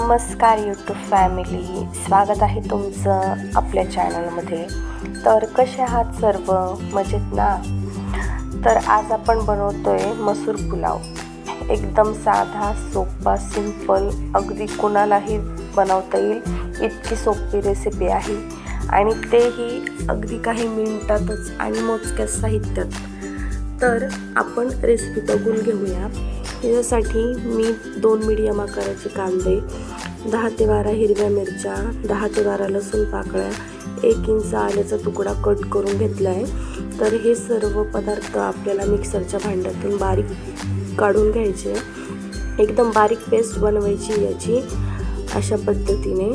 नमस्कार YouTube family स्वागत आहे तुमचं आपल्या चॅनलमध्ये तर कसे आहात सर्व? मजेत ना? तर आज आपण बनवतोय मसूर पुलाव. एकदम साधा सोपा सिंपल अगदी कुणालाही बनवता येईल इतकी सोपी रेसिपी आहे. आणि तेही अगदी काही मिनटातच आणि मोजक्या साहित्यात. तर आपण रेसिपी बघून घेऊया. त्याच्यासाठी मी दोन मीडियम आकाराचे कांदे दहा ते बारा हिरव्या मिरच्या दहा ते बारा लसूण पाकळ्या एक इंच आल्याचा तुकडा कट करून घेतला आहे तर हे सर्व पदार्थ आपल्याला मिक्सरच्या भांड्यातून बारीक काढून घ्यायचे. एकदम बारीक पेस्ट बनवायची याची अशा पद्धतीने.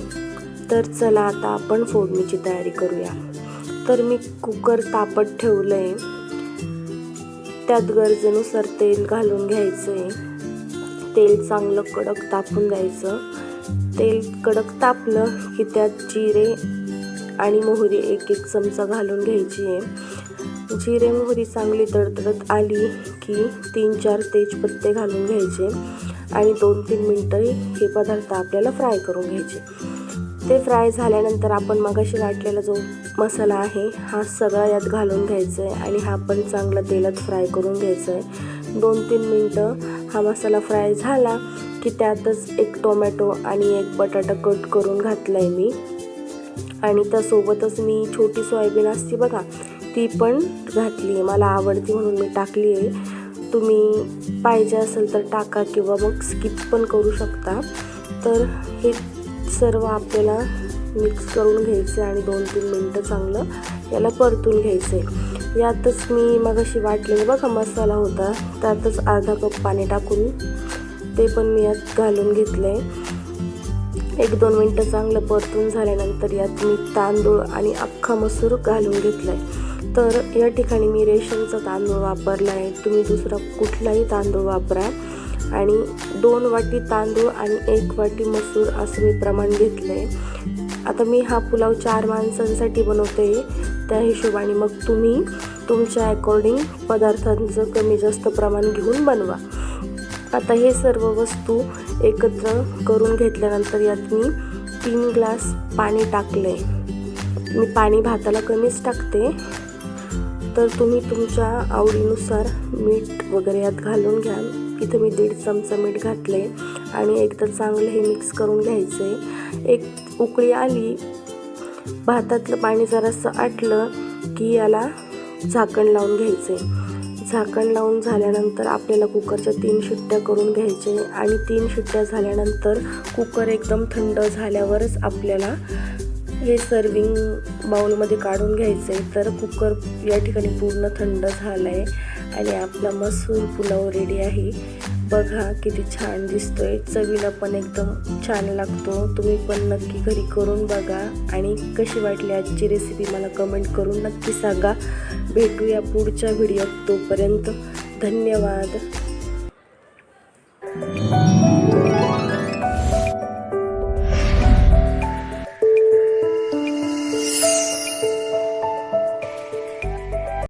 तर चला आता आपण फोडणीची तयारी करूया. तर मी कुकर तापत ठेवलं आहे त्यात गरजेनुसार तेल घालून घ्यायचं आहे तेल चांगलं कडक तापून द्यायचं. तेल कडक तापलं की त्यात जिरे आणि मोहरी एक एक चमचा घालून घ्यायची आहे जिरे मोहरी चांगली तडतडत आली की तीन चार तेजपत्ते घालून घ्यायचे आणि दोन तीन मिनटं हे पदार्थ आपल्याला फ्राय करून घ्यायचे. ते फ्राय झाल्यानंतर आपण मगाशी वाटलेला जो मसाला आहे हा सगळा यात घालून घ्यायचा आहे आणि हा पण चांगला तेलात फ्राय करून घ्यायचा आहे दोन तीन मिनटं हा मसाला फ्राय झाला की त्यातच एक टोमॅटो आणि एक बटाटा कट करून घातला आहे मी. आणि त्यासोबतच मी छोटी सोयाबीन असते बघा ती पण घातली आहे मला आवडती म्हणून मी टाकली आहे तुम्ही पाहिजे असेल तर टाका किंवा मग स्किप पण करू शकता. तर हे सर्व आपल्याला मिक्स करून घ्यायचं आणि दोन तीन मिनटं चांगलं याला परतून घ्यायचं आहे यातच मी मगाशी वाटलेलं बघा मसाला होता त्यातच अर्धा कप पाणी टाकून ते पण मी यात घालून घेतलं आहे एक दोन मिनटं चांगलं परतून झाल्यानंतर यात मी तांदूळ आणि अख्खा मसूर घालून घेतला आहे तर या ठिकाणी मी रेशनचा तांदूळ वापरला आहे तुम्ही दुसरा कुठलाही तांदूळ वापरा. आणि दोन वाटी तांदूळ आणि एक वाटी मसूर असं मी प्रमाण घेतलं आहे आता मी हा पुलाव चार माणसांसाठी बनवते त्या हिशोबाने मग तुम्ही तुमच्या अकॉर्डिंग पदार्थांचं कमी जास्त प्रमाण घेऊन बनवा. आता हे सर्व वस्तू एकत्र करून घेतल्यानंतर यात मी तीन ग्लास पाणी टाकले मी पाणी भाताला कमीच टाकते. तर तुम्ही तुमच्या आवडीनुसार मीठ वगैरे यात घालून घ्या इथे मी दीड चमचा मीठ घातले आणि एकदा चांगलं हे मिक्स करून घ्यायचं आहे एक उकळी आली भातातलं पाणी जरासं आटलं की याला झाकण लावून घ्यायचे झाकण लावून झाल्यानंतर आपल्याला कुकरच्या तीन शिट्ट्या करून घ्यायचे आणि तीन शिट्ट्या झाल्यानंतर कुकर एकदम थंड झाल्यावरच आपल्याला हे सर्विंग बाउलमध्ये काढून घ्यायचं आहे तर कुकर या ठिकाणी पूर्ण थंड झालं आहे आणि आपला मसूर पुलाव रेडी आहे. बघा किती छान दिसतोय. चवीला पण एकदम छान लागतो. तुम्ही पण नक्की घरी करून बघा. आणि कशी वाटली आजची रेसिपी मला कमेंट करून नक्की सांगा. भेटूया पुढच्या व्हिडिओत तोपर्यंत. धन्यवाद.